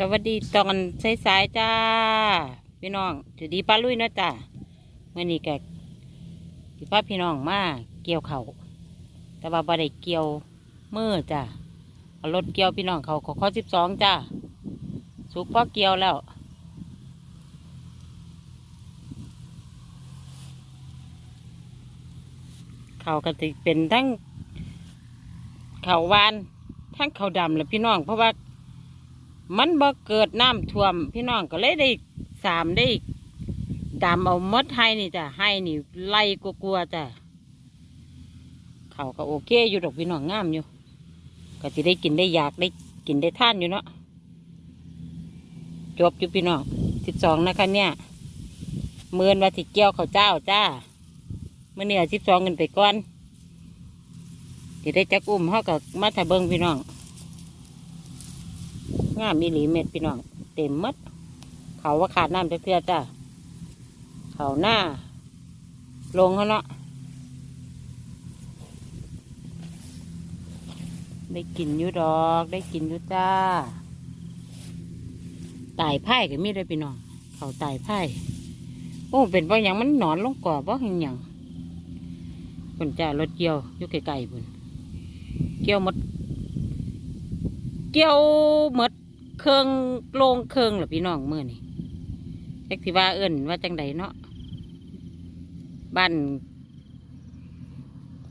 สวัสดีตอนสายๆจ้า พี่น้องถือดีป้าลุยนะจ้าเมื่อนี้แกพี่ป้าพี่น้องมาเกี่ยวเขาแต่ว่าบ่ได้เกี่ยวมือจ้าเอารถเกี่ยวพี่น้องเขาขอข้อสิบสองจ้าสุกพ่อเกี่ยวแล้วเขาก็จะเป็นทั้งเขาวหวานทั้งเขาดำแหละพี่น้องเพราะว่า มันบ่เกิดน้ำท่วม พี่น้องก็เลยได้สามได้ดำเอามดให้นี่จ้ะให้นี่ไล่กลัวๆจ้ะเขาก็โอเคอยู่ดอกพี่น้องงามอยู่ ก็จะได้กินได้อยากได้กินได้ท่านอยู่เนาะจบอยู่พี่น้องสิบสองนะคะเนี่ยเมื่อนว่าสิเกี่ยวข้าเจ้าจ้าเมื่อเนี่ยสิบสองเงินไปก่อนจะได้จักอุ้มเขากับมาถ่าเบิงพี่น้อง งามอีหลีเม็ดพี่น้อง เต็มหมดเขาว่าขาดน้ำจะเพื่อจ้าเขาหน้า ลงเขาเนาะได้กินอยู่ดอก ได้กินอยู่จ้าตายไพ่ก็มีด้วยพี่น้อง เขาตายไพ่โอ้เป็นเพราะยังมันหนอนลงก่อเพราะหยังคนจ้ารถเกี่ยวอยู่ไกลๆบุญเกี่ยวมด เกี่ยวมด เครื่องโลงเครื่องหรือพี่น้องเมื่อนี่เล็กที่ว่าเอิ้นว่าจังใดเนาะบ้าน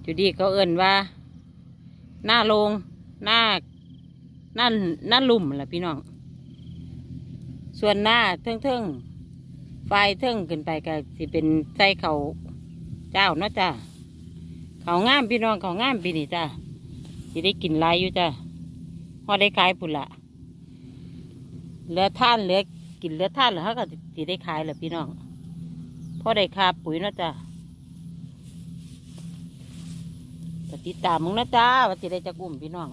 จุดีเขาเอิ้นว่า หน้าโลงหน้าหน้าหน้าลุ่มล่ะพี่น้อง ส่วนหน้าเทิงเทิงไฟเทิงขึ้นไปก็สิเป็นใส่เขาเจ้าเนาะจ้าเขางามพี่น้องเขางามปีนี้จ้าสิได้กินลายอยู่จ้าพอได้ขายพุ่นละ เหลือท่านเหลือกินเหลือท่านเหลือเขาก็สิได้ขายแหละพี่น้องพอได้คาปุ๋ยนาะจ้ะก็ติดตามมึงนะจ้าว่าสิได้จะกลุ่มพี่น้อง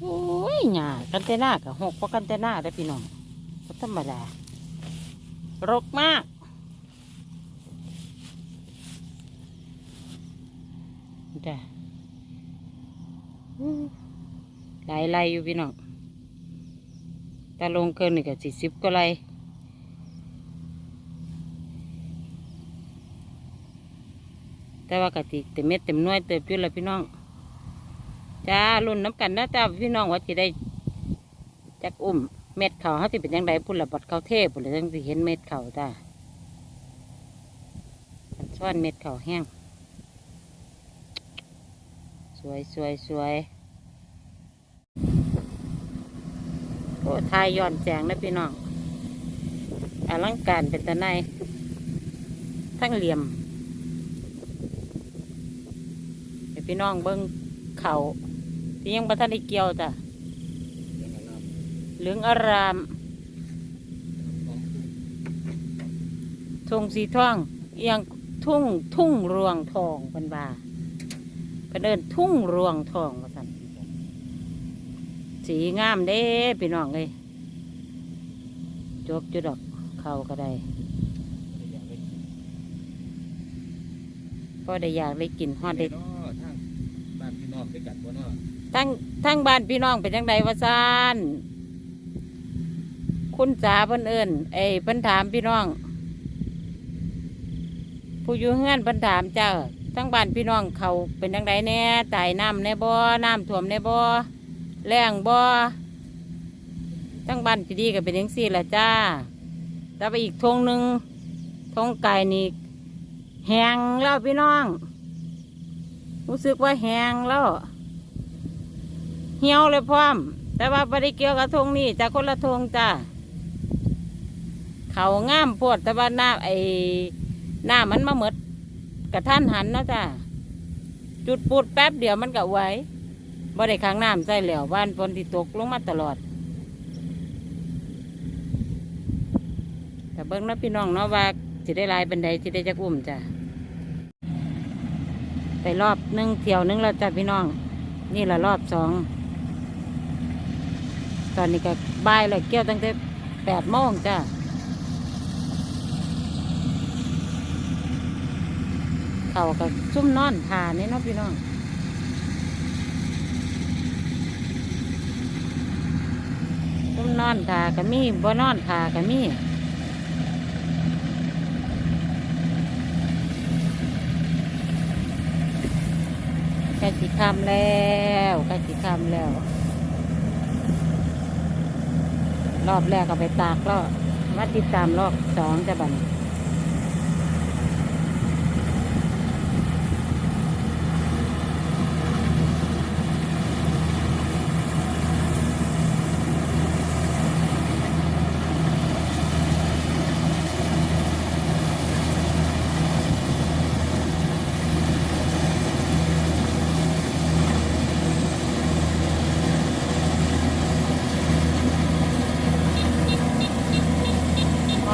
โอ้ยหยากันเตน่ากับหกเพราะกันเตน่าได้พี่น้องก็ธรรมดารกมากจ้ะ ลายไร่อยู่พี่น้องแต่ลงเกินหนึ่งกับสี่สิบก็ไร่แต่ว่ากติเต็มเม็ดเต็มหน้อยเติบอยู่แล้วพี่น้องจ้ารุ่นน้ำกันนะจ้าพี่น้องว่าจะได้จักอุ้มเม็ดเขาเขาจะเป็นยังไงพุ่นละบดเขาเทพุ่นละจังสิเห็นเม็ดเขาจ้าอันช้อนเม็ดเขาแห้ง สวยสวยสวยโอ้ ทายย้อนแสงนะพี่น้องอลังการเป็นตะไนทั้งเหลี่ยมพี่น้องเบิ้งเขาที่ยังประทันได้เกี่ยวจ้ะเหลืองอารามทงสีทองเอียงทุ่งทุ่งรวงทองเป็นบาเพิ่นเอินทุ่งรวงทองว่า สันสีงามเด้พี่น้องเลยจบจุดดอกเขาก็ได้ก็ได้อยากได้กินฮอดได้เนาะทางบ้านพี่น้องด้วยกันบ่เนาะทั้งทั้งบ้านพี่น้องเป็นยังไงวะซานคุณจ๋าเพิ่นเอิญเอ้ยเพิ่นถามพี่น้อง ผู้อยู่เฮือนเพิ่นถามเจ้าทั้งบ้านพี่น้องเขาเป็นยังไงแน่ตายน้ำในบ่อน้ำท่วมในบ่อ แรงบ่อทั้งบ้านพี่ดีก็เป็นยังสี่ละจ้าแต่ไปอีกทงหนึ่งทงไก่นี่แหงแล้วพี่น้อง รู้สึกว่าแหงแล้วเหี่ยวเลยพร้อม แต่ว่าไม่ได้เกี่ยวกับทงนี่จากคนละทงจ้าเขาง่ามโพดแต่ว่าหน้าไอ้หน้ามันมาหมดกระท่านหันเนาะจ้าจุดปูดแป๊บเดียวมันก็ไหว บ่ได้ค้างน้ำใส่แล้วบ้านฝนที่ตกลงมาตลอด แต่เบิ้งนะพี่น้องเนาะว่าสิได้ลายบันไดสิได้จักอุ้มจ้ะไปรอบนึ่งเที่ยวนึงแล้วจ้ะพี่น้อง นี่ละรอบสองตอนนี้ก็บ่ายเลยเกี่ยวตั้งแต่แปดโมงจ้ะเขาก็ซุ่มนอนทานี่เนาะพี่น้อง นอนทาก็มีบ่นอนทาก็มีใกล้สิคำแล้วใกล้สิคำแล้ว รอบแรกก็ไปตากแล้วมาติดตามรอบสองจะบัน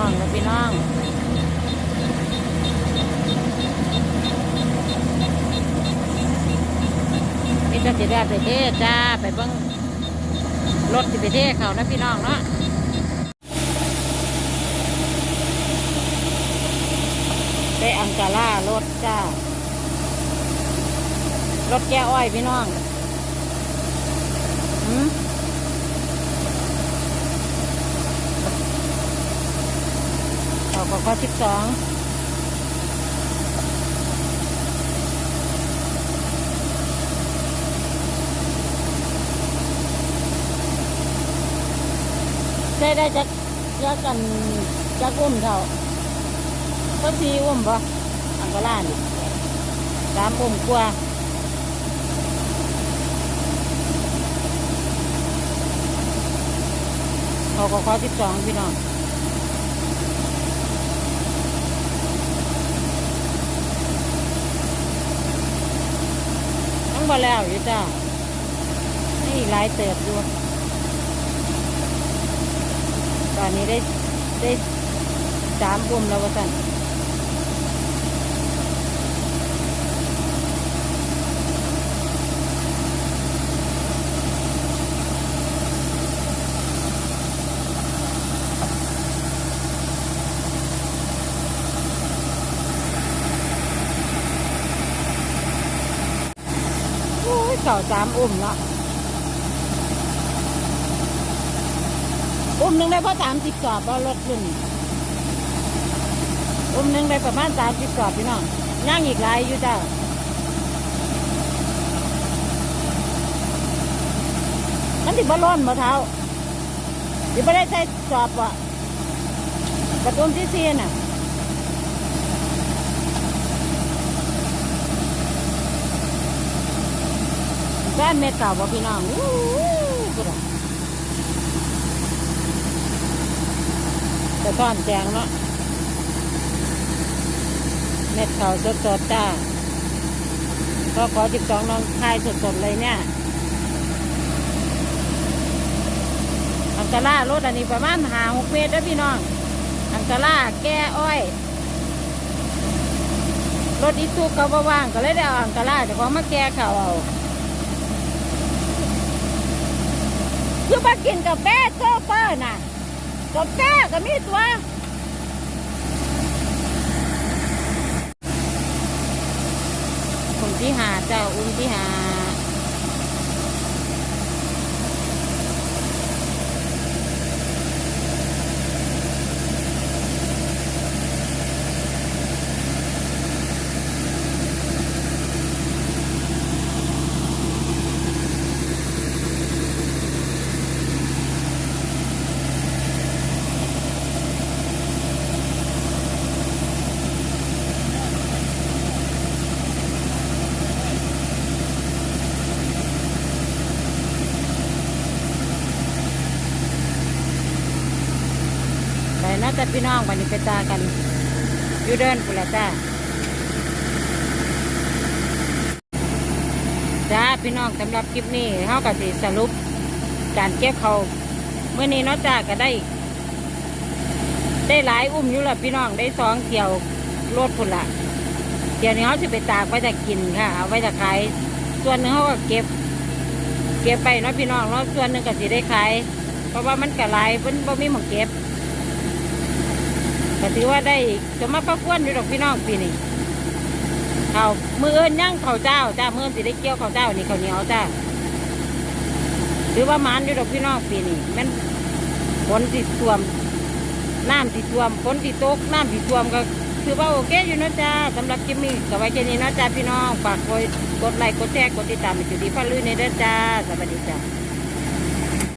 องแล้วพี่น้องนี่จะสิได้ไป เทศจ้าไปเบิ้งรถสิไปเทศเขานะพี่น้องเนาะได้อังการ่ารถจ้ารถแก้อ้อยพี่น้องหืมต่อกับข้อสิบสอง ได้ได้จักจักกันจักอุ้มเขาก็สี่อุ้มปะอังกลานี่สามอุ้มกว่าเขาก็ขอสิบสองพี่น้องทั้งบ่แล้วอยู่จ้าให้อีกหลายเติบอยู่ ตอนนี้ได้ได้สามบุมแล้วว่าสั่นเก่าสามอุ้มเนาะ อุ้มหนึ่งได้เพราะสามสิบกรอบเอารถรุ่นอุ้มหนึ่งได้ประมาณสามสิบกรอบพี่น้องย่างอีกหลายอยู่จ้ามันติดบอลร้อนบ่เท้าติบ่ได้ใส่กรอบวะกระตุ้มที่เซียน่ะแฟนเม็ดเก่าบ่พี่น้องอู้กูดแต่อนแจงเนาะเม็ดเก่าสดๆจ้าก็ขอสิบสองน้องคายสดๆเลยเนี่ยอังกาล่ารถอันนี้ประมาณหาหกเมตรนะพี่น้อง อังกาล่าแก้อ้อยรถอีตูเขาว่างก็เลยได้เอาอังกาล่าเดี๋ยวเขามาแก้เขาเอาคือมากินกาแฟโซเฟอร์น่ะ กบแฟก็มีตัวคนที่หาเจ้าอุ้มที่หา ไป นะแต่พี่น้องวันนี้ไปตากันอยู่เดินปุละจ้าจ้าพี่น้องสำหรับคลิปนี้เขาก็สิสรุปการเก็บเขาเมื่อนี้เนาะจ้าก็ได้ ได้หลายอุ้มอยู่ละพี่น้องได้สองเกี่ยวรถพุ่นละเดี๋ยวนี้เขาจะไปตากไว้จะกินค่ะ เอาไว้จะขาย ส่วนหนึ่งเขาก็เก็บ เก็บไปเนาะพี่น้องเนาะส่วนหนึ่งก็สิได้ขายเพราะว่ามันกระไรเพิ่นบ่มีหมองเก็บ ก็ถือว่าได้จะมาประกวนอยู่ดอกพี่น้องปีนี้เขามือเอินย่างเขาเจ้าจ้ามือเอิ้นสิได้เกี่ยวเขาเจ้านี่เขาเหนียวจ้าถือว่ามันอยู่ดอกพี่น้องปีนี้แมันฝนติดท่วมน้ำติดท่วมฝนติดตกน้ำติดท่วมก็คือว่าโอเคอยู่นะจ้าสำหรับคลิปนี้ก็ไว้แค่นี้นะจ้าพี่น้องฝากกดไลค์กดแชร์กดติดตามไปจุดดีฟ้าลื่นในเด้อจ้าสวัสดีจ้า